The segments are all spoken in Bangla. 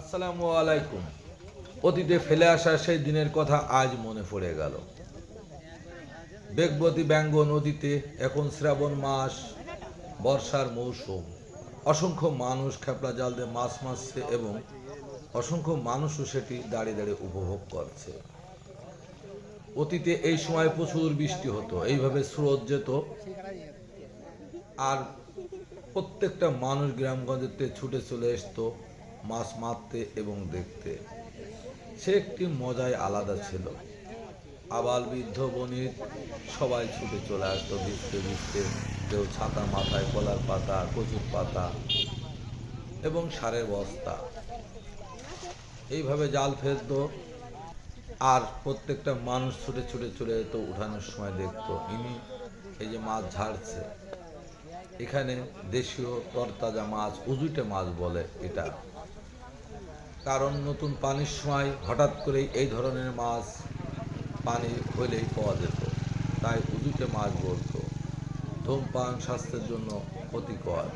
আসসালামু আলাইকুম। অতীতে ফেলে আসা সেই দিনের কথা আজ মনে পড়ে গেল। বেগবতী ব্যঙ্গ নদীতে এখন শ্রাবণ মাস, বর্ষার মৌসুম। অসংখ্য মানুষ খেপলা জাল দিয়ে মাছ মারছে এবং অসংখ্য মানুষও সেটি দাঁড়িয়ে দাঁড়িয়ে উপভোগ করছে। অতীতে এই সময় প্রচুর বৃষ্টি হতো, এইভাবে স্রোত যেত। আর প্রত্যেকটা মানুষ গ্রামগঞ্জেতে ছুটে চলে আসতো মাছ মারতে এবং দেখতে। সে একটি মজাই আলাদা ছিল। আবাল বৃদ্ধ বনির সবাই ছুটে চলে আসতো ভিজতে ভিজতে। কেউ ছাতা মাথায় কলার পাতা, কচুর পাতা এবং সারের বস্তা। এইভাবে জাল ফেলতো আর প্রত্যেকটা মানুষ ছুটে ছুটে চলে যেত, উঠানোর সময় দেখতো, ইনি এই যে মাছ ঝাড়ছে। এখানে দেশীয় তরতাজা মাছ উজুটে মাছ বলে এটা। কারণ নতুন পানির সময় হঠাৎ করেই এই ধরনের মাছ পানি হইলেই পাওয়া যেত। তাই উজুটে মাছ বলতো। ধূমপান স্বাস্থ্যের জন্য ক্ষতিকর।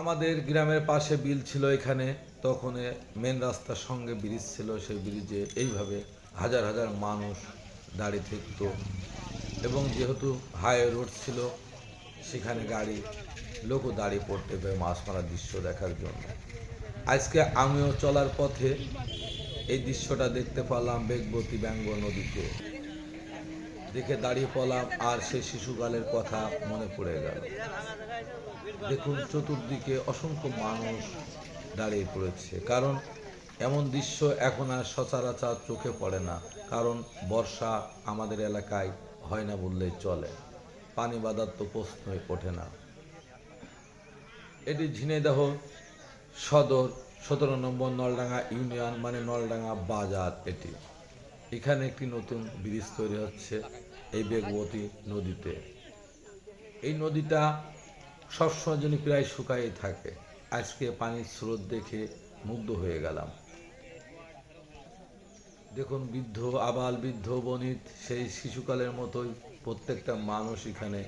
আমাদের গ্রামের পাশে বিল ছিল এখানে। তখন মেন রাস্তার সঙ্গে ব্রিজ ছিল। সেই ব্রিজে এইভাবে হাজার হাজার মানুষ দাঁড়িয়ে থাকত। এবং যেহেতু হাই রোড ছিল, সেখানে গাড়ি লোকও দাঁড়িয়ে পড়তে পারে মাছ মারার দৃশ্য দেখার জন্য। আজকে আমিও চলার পথে এই দৃশ্যটা দেখতে পেলাম বেগবতী ব্যঙ্গ নদীতে। দেখে দাঁড়িয়ে পড়লাম আর সেই শিশুকালের কথা মনে পড়ে গেল। দেখুন, চতুর্দিকে অসংখ্য মানুষ দাঁড়িয়ে পড়েছে। কারণ এমন দৃশ্য এখন আর সচরাচর চোখে পড়ে না। কারণ বর্ষা আমাদের এলাকায় হয় না বললেই চলে। পানি বাঁধার তো প্রশ্নই ওঠে না। এটি ঝিনাইদহ সদর সতেরো নম্বর নলডাঙ্গা ইউনিয়ন মানে নলডাঙ্গা বাজার এটি। এখানে একটি নতুন ব্রিজ তৈরি হচ্ছে এই বেগবতী নদীতে। এই নদীটা সবসময় জন্য প্রায় শুকাই থাকে। আজকে পানির স্রোত দেখে মুগ্ধ হয়ে গেলাম। দেখুন, বৃদ্ধ, আবাল বৃদ্ধ বনিত সেই শিশুকালের মতোই প্রত্যেকটা মানুষ এখানে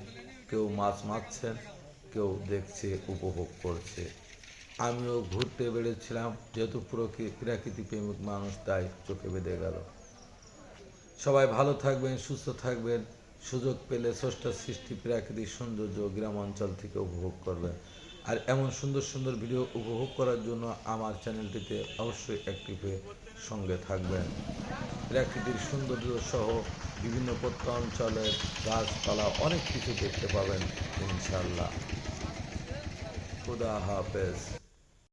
কেউ মাছ মারছেন। কেউ দেখছে, উপভোগ করছে। আমিও ঘুরতে বেড়েছিলাম যেহেতু প্রকৃ- প্রাকৃতিক প্রেমিক মানুষ, তাই চোখে বেঁধে গেল। সবাই ভালো থাকবেন, সুস্থ থাকবেন। সুযোগ পেলে স্রষ্টার সৃষ্টি, প্রাকৃতিক সৌন্দর্য গ্রাম অঞ্চল থেকে উপভোগ করবেন। আর এমন সুন্দর সুন্দর ভিডিও উপভোগ করার জন্য আমার চ্যানেলটিতে অবশ্যই অ্যাক্টিভে সঙ্গে থাকবেন। প্রাকৃতিক সৌন্দর্য সহ বিভিন্ন প্রত্যঞ্চলের গাছপালা অনেক কিছু দেখতে পাবেন ইনশাল্লাহ খুদা হাফেজ।